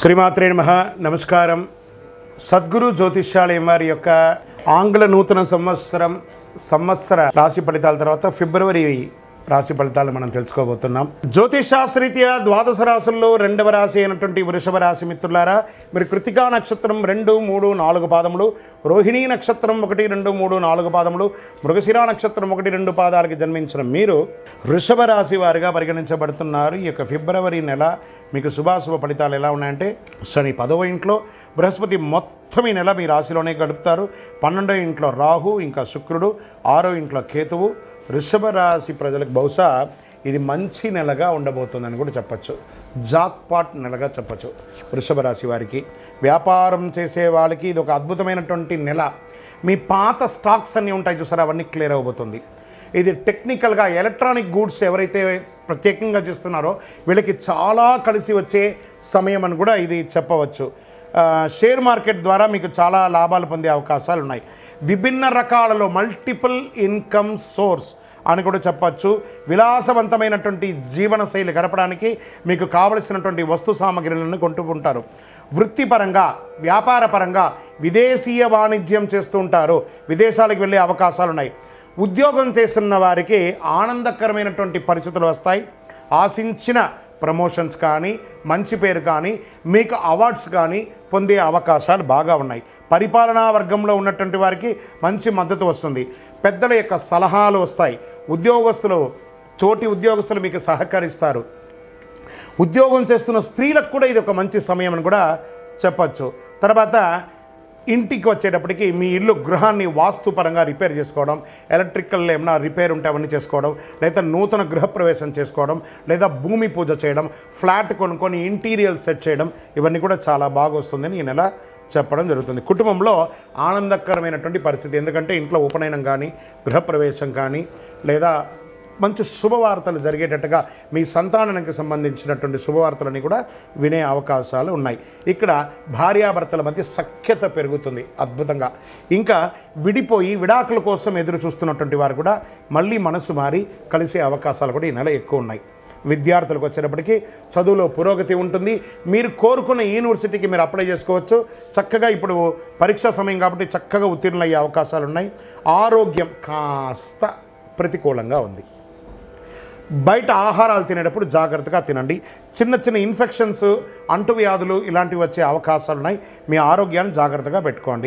శ్రీమాత్రే నమ. నమస్కారం. సద్గురు జ్యోతిష్యాలయం వారి యొక్క ఆంగ్ల నూతన సంవత్సరం సంవత్సర రాశి ఫలితాల తర్వాత ఫిబ్రవరి రాశి ఫలితాలు మనం తెలుసుకోబోతున్నాం. జ్యోతిషాస్త్రీత్యా ద్వాదశ రాశుల్లో రెండవ రాశి అయినటువంటి వృషభ రాశి మిత్రులారా మీరు కృతికా నక్షత్రం రెండు మూడు నాలుగు పాదములు రోహిణీ నక్షత్రం ఒకటి రెండు మూడు నాలుగు పాదములు మృగశిరా నక్షత్రం ఒకటి రెండు పాదాలకి జన్మించిన మీరు వృషభ రాశి వారిగా పరిగణించబడుతున్నారు. ఈ యొక్క ఫిబ్రవరి నెల మీకు శుభాశుభ ఫలితాలు ఎలా ఉన్నాయంటే శని పదవ ఇంట్లో బృహస్పతి మొత్తం ఈ నెల మీ రాశిలోనే గడుపుతారు. పన్నెండో ఇంట్లో రాహు ఇంకా శుక్రుడు ఆరో ఇంట్లో కేతువు. వృషభ రాశి ప్రజలకు బహుశా ఇది మంచి నెలగా ఉండబోతుందని కూడా చెప్పచ్చు. జాక్పాట్ నెలగా చెప్పచ్చు వృషభ రాశి వారికి. వ్యాపారం చేసే వాళ్ళకి ఇది ఒక అద్భుతమైనటువంటి నెల. మీ పాత స్టాక్స్ అన్నీ ఉంటాయి చూసారా? అవన్నీ క్లియర్ అవబోతుంది. ఇది టెక్నికల్గా ఎలక్ట్రానిక్ గూడ్స్ ఎవరైతే ప్రత్యేకంగా చేస్తున్నారో వీళ్ళకి చాలా కలిసి వచ్చే సమయం అని కూడా ఇది చెప్పవచ్చు. షేర్ మార్కెట్ ద్వారా మీకు చాలా లాభాలు పొందే అవకాశాలు ఉన్నాయి. విభిన్న రకాలలో మల్టిపుల్ ఇన్కమ్ సోర్స్ అని కూడా చెప్పచ్చు. విలాసవంతమైనటువంటి జీవన శైలి గడపడానికి మీకు కావలసినటువంటి వస్తు సామగ్రిలను కొంటూ ఉంటారు. వృత్తిపరంగా వ్యాపారపరంగా విదేశీయ వాణిజ్యం చేస్తూ ఉంటారు. విదేశాలకు వెళ్ళే అవకాశాలు ఉన్నాయి. ఉద్యోగం చేస్తున్న వారికి ఆనందకరమైనటువంటి పరిస్థితులు వస్తాయి. ఆశించిన ప్రమోషన్స్ కానీ మంచి పేరు కానీ మీకు అవార్డ్స్ కానీ పొందే అవకాశాలు బాగా ఉన్నాయి. పరిపాలనా వర్గంలో ఉన్నటువంటి వారికి మంచి మద్దతు వస్తుంది. పెద్దల యొక్క సలహాలు వస్తాయి. ఉద్యోగస్తులు తోటి ఉద్యోగస్తులు మీకు సహకరిస్తారు. ఉద్యోగం చేస్తున్న స్త్రీలకు కూడా ఇది ఒక మంచి సమయం అని కూడా చెప్పచ్చు. తర్వాత ఇంటికి వచ్చేటప్పటికి మీ ఇల్లు గృహాన్ని వాస్తుపరంగా రిపేర్ చేసుకోవడం ఎలక్ట్రికల్ ఏమైనా రిపేర్ ఉంటే అవన్నీ చేసుకోవడం లేదా నూతన గృహప్రవేశం చేసుకోవడం లేదా భూమి పూజ చేయడం ఫ్లాట్ కొనుక్కొని ఇంటీరియల్ సెట్ చేయడం ఇవన్నీ కూడా చాలా బాగా వస్తుందని ఈ నెల చెప్పడం జరుగుతుంది. కుటుంబంలో ఆనందకరమైనటువంటి పరిస్థితి. ఎందుకంటే ఇంట్లో ఉపనయనం కానీ గృహప్రవేశం కానీ లేదా మంచి శుభవార్తలు జరిగేటట్టుగా మీ సంతానానికి సంబంధించినటువంటి శుభవార్తలని కూడా వినే అవకాశాలు ఉన్నాయి. ఇక్కడ భార్యాభర్తల మధ్య సఖ్యత పెరుగుతుంది అద్భుతంగా. ఇంకా విడిపోయి విడాకుల కోసం ఎదురు చూస్తున్నటువంటి వారు కూడా మళ్ళీ మనసు మారి కలిసే అవకాశాలు కూడా ఈ నెల ఎక్కువ ఉన్నాయి. విద్యార్థులకు వచ్చేటప్పటికీ చదువులో పురోగతి ఉంటుంది. మీరు కోరుకున్న యూనివర్సిటీకి మీరు అప్లై చేసుకోవచ్చు. చక్కగా ఇప్పుడు పరీక్షా సమయం కాబట్టి చక్కగా ఉత్తీర్ణులయ్యే అవకాశాలు ఉన్నాయి. ఆరోగ్యం కాస్త ప్రతికూలంగా ఉంది. బయట ఆహారాలు తినేటప్పుడు జాగ్రత్తగా తినండి. చిన్న చిన్న ఇన్ఫెక్షన్స్ అంటువ్యాధులు ఇలాంటివి వచ్చే అవకాశాలు ఉన్నాయి మీ ఆరోగ్యాన్ని జాగ్రత్తగా పెట్టుకోండి.